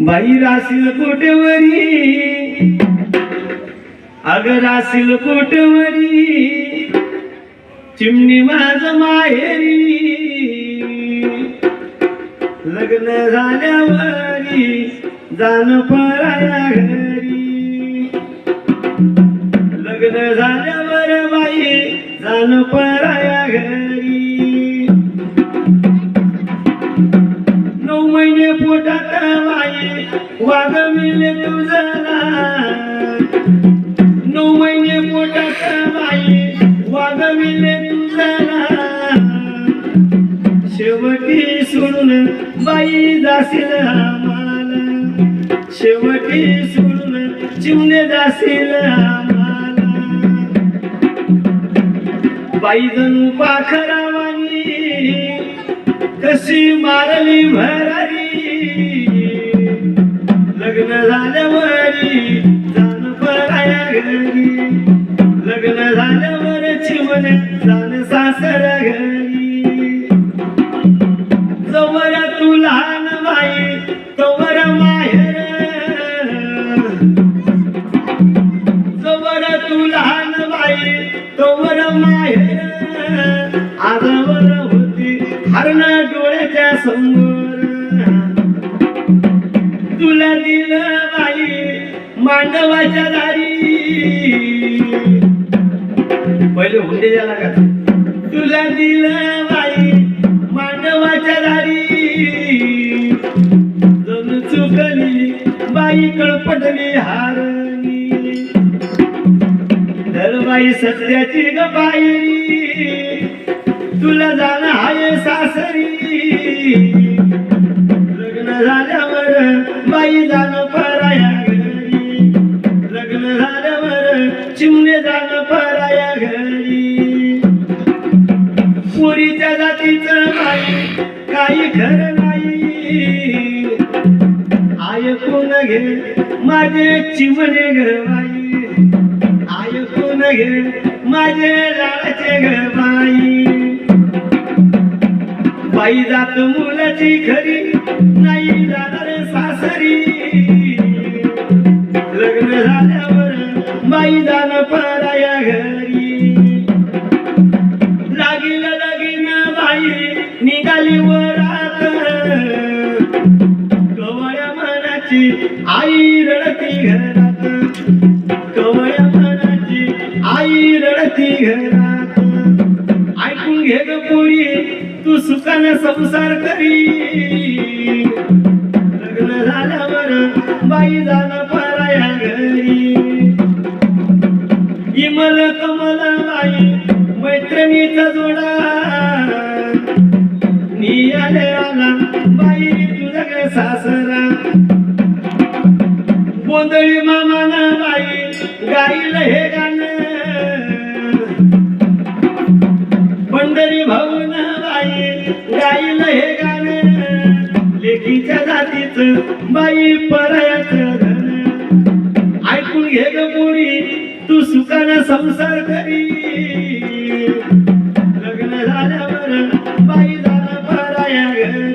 बाई राशील कोटवरी अग राशील कोटवरी चिमणी माझ माहेरी. लग्न झाल्यावरी जाण पराया घरी. लग्न झाल्यावर बाई जाण पराया घरी. पोटात बाई वागविले तुझला नऊ महिने पोटात बाई वागविले तुझला शेवटी सोडून बाई जाशील आम्हाला. शेवटी सोडून चिमणे जाशील आम्हाला. बाई जणू पाखरावानी कशी मारली भरा घरी. लग्न झाल्यावर चिमण जाण सासर घरी. जवळ तू लहान बाई तवर माहेर. जवळ तू लहान बाई तवर माहेर. आजवर होती हरण डोळ्याच्या समोर. तुला दिलं बाई मांडवाच्या दारी. पहिले हुंडे द्यायला का? तुला दिलं बाई मांडवाच्या दारी. जण चुकली बाई कळपटली हारली धरबाई सत्याची ग बाई. तुला जाणं आहे सासरी. लग्न झाल्यावर बाई जाणं पराया घरी. लग्न झाल्यावर चिमणे जाणं पराया घरी. काही खरं नाही. ऐकून घे माझे चिमणे ग बाई ऐकून घे माझे लाडाचे ग बाई बाई जात मुलाची खरी नाही जाणार सासरी. लग्न झाल्यावर बाई जाण पराया घर. निघाली वरात कवळ्या मनाची आई रडती घरात. कवळ्या मनाची आई रडती घरात. ऐकून घे ग पोरी तू सुखाने संसार करी. लग्न झाल्यावर बाई जाणं पराया घरी. नियाले आला बाई तुझा ग सासरा. गोंधळी मामाना बाई गाईल हे गाणं. पंढरी भाऊन बाई गाईल हे गाणं. लेखीच्या जातीच बाई परायाच धन. ऐकून घे ग पुरी तू सुखानं संसार करी. Yeah.